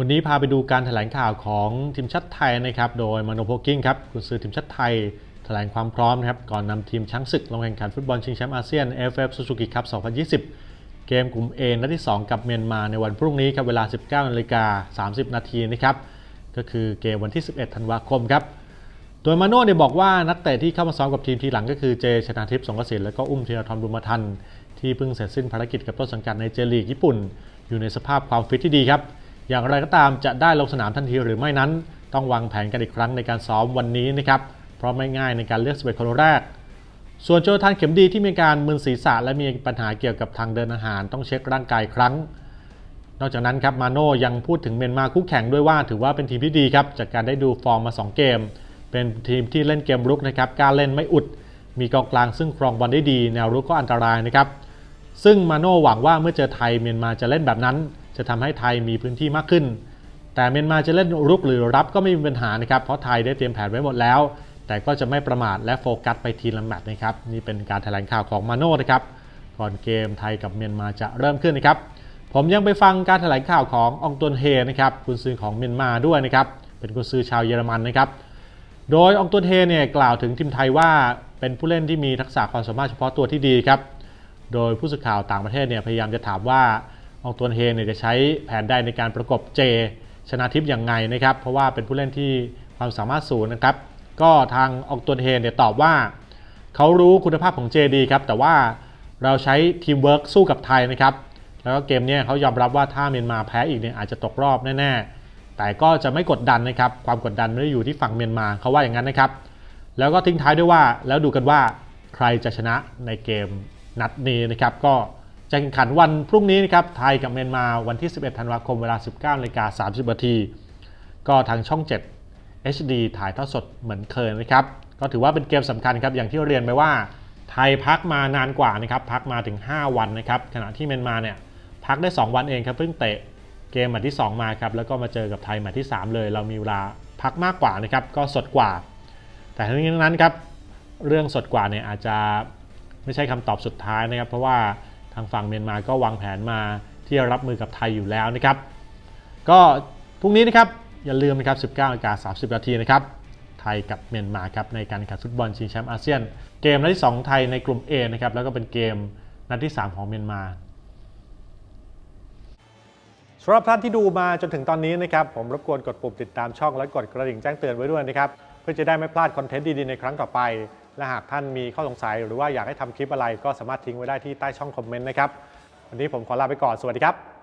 วันนี้พาไปดูการแถลงข่าวของทีมชาติไทยนะครับ โดยมโนโพกิ้งครับกุนซือทีมชาติไทยแถลงความพร้อมนะครับก่อนนำทีมช้างศึกลงแข่งขันฟุตบอลชิงแชมป์อาเซียน AFF Suzuki Cup 2020 เกมกลุ่ม A นัดที่ 2 กับเมียนมาในวันพรุ่งนี้ครับเวลา 19นาฬิกา30 นาทีนะครับก็คือเกมวันที่ 11 ธันวาคมครับโดยมาโน่เนี่ยบอกว่านักเตะที่เข้ามาซ้อมกับทีมทีหลังก็คือเจชนาทิพย์สงกระสินแล้วก็อุ้มธีรทรบุญมาทันที่เพิ่งเสร็จสิ้นภารกิจกับต้นสังกัดในเจลีกญี่ปุ่น อยู่ในสภาพความฟิตที่ดีครับ อย่างไรก็ตามจะได้ลงสนามทันทีหรือไม่นั้น ต้องวางแผนกันอีกครั้งในการซ้อมวันนี้นะครับเพราะไม่ง่ายในการเลือก11คนแรก ส่วนโจทานเข็มดีที่มีการมึนศีรษะและมีปัญหาเกี่ยวกับทางเดินอาหารต้องเช็คร่างกายครั้ง นอกจากนั้นครับมาโน่ยังพูดถึงเมียนมาคู่แข่งด้วยว่าถือว่าเป็นทีมที่ดีครับจากการได้ดูฟอร์มมา 2 เกม เป็นทีมที่เล่นเกมรุกนะครับกล้ารเล่นไม่อุด มีกองกลางซึ่งครองบอลได้ดี แนวรุกก็อันตรายนะครับซึ่งมาโน่หวังว่าเมื่อเจอไทยเมียนมาจะเล่นแบบนั้น จะทำให้ไทยมีพื้นที่มากขึ้น แต่เมียนมาจะเล่นรุกหรือรับก็ไม่มีปัญหานะครับ เพราะไทยได้เตรียมแผนไว้หมดแล้ว แต่ก็จะไม่ประมาทและโฟกัสไปทีละแมตช์นะครับ นี่เป็นการแถลงข่าวของมาโน่นะครับ ก่อนเกมไทยกับเมียนมาจะเริ่มขึ้นนะครับ ผมยังไปฟังการแถลงข่าวขององตวนเฮนะครับกุนซือของเมียนมาด้วยนะครับ เป็นกุนซือชาวเยอรมันนะครับ โดยองตวนเฮเนี่ยกล่าวถึงทีมไทยว่าเป็นผู้เล่นที่มีทักษะความสามารถเฉพาะตัวที่ดีครับ โดยผู้สื่อข่าวต่างประเทศเนี่ยพยายามจะถามว่า องตัวนเฮเนี่ยจะใช้แผนใดในการประกบเจ ชนะทิพย์อย่างไงนะครับ เพราะว่าเป็นผู้เล่นที่ความสามารถสูงนะครับ ก็ทางอองตัวนเฮเนี่ยตอบว่า เขารู้คุณภาพของเจดีครับ แต่ว่าเราใช้ทีมเวิร์กสู้กับไทยนะครับ แล้วก็เกมเนี้เขายอมรับว่าถ้าเมียนมาแพ้อีกเนี่ยอาจจะตกรอบแน่ๆ แต่ก็จะไม่กดดันนะครับ ความกดดันไม่ได้อยู่ที่ฝั่งเมียนมาเขาว่าอย่างนั้นนะครับ แล้วก็ทิ้งท้ายด้วยว่า แล้วดูกันว่าใครจะชนะในเกมนัดนี้นะครับ ก็ จะแข่งขันวันพรุ่งนี้นะครับ ไทยกับเมียนมาวันที่ 11 ธันวาคมเวลา 19นาฬิกา30นาที ก็ทางช่อง 7 HD ถ่ายทอดสดเหมือนเคยนะครับ ก็ถือว่าเป็นเกมสำคัญครับ อย่างที่เรียนไปว่า ไทยพักมานานกว่านะครับ พักมาถึง 5 วันนะครับ ขณะที่เมียนมาเนี่ยพักได้ 2 วันเองครับ เพิ่งเตะเกมแมตช์ที่ 2 มาครับ แล้วก็มาเจอกับไทยแมตช์ที่ 3 เลย เรามีเวลาพักมากกว่านะครับ ก็สดกว่า แต่ทั้งนี้ทั้งนั้นครับ เรื่องสดกว่าเนี่ยอาจจะไม่ใช่คำตอบสุดท้ายนะครับ เพราะว่าางฝั่งเมียนมาก็วางแผนมาที่จะรับมือกับไทยอยู่แล้วนะครับ ก็พรุ่งนี้นะครับอย่าลืมนะครับ 19นาฬิกา30 นาทีนะครับไทยกับเมียนมาครับในการแข่งขันฟุตบอลชิงแชมป์อาเซียน เกมนัดที่ 2 ไทยในกลุ่ม A นะครับแล้วก็เป็นเกมนัดที่ 3 ของเมียนมาสำหรับท่านที่ดูมาจนถึงตอนนี้นะครับผมรบกวนกดปุ่มติดตามช่องและกดกระดิ่งแจ้งเตือนไว้ด้วยนะครับ เพื่อจะได้ไม่พลาดคอนเทนต์ดีๆในครั้งต่อไป และหากท่านมีข้อสงสัย หรือว่าอยากให้ทำคลิปอะไรก็สามารถทิ้งไว้ได้ที่ใต้ช่องคอมเมนต์นะครับวันนี้ผมขอลาไปก่อนสวัสดีครับ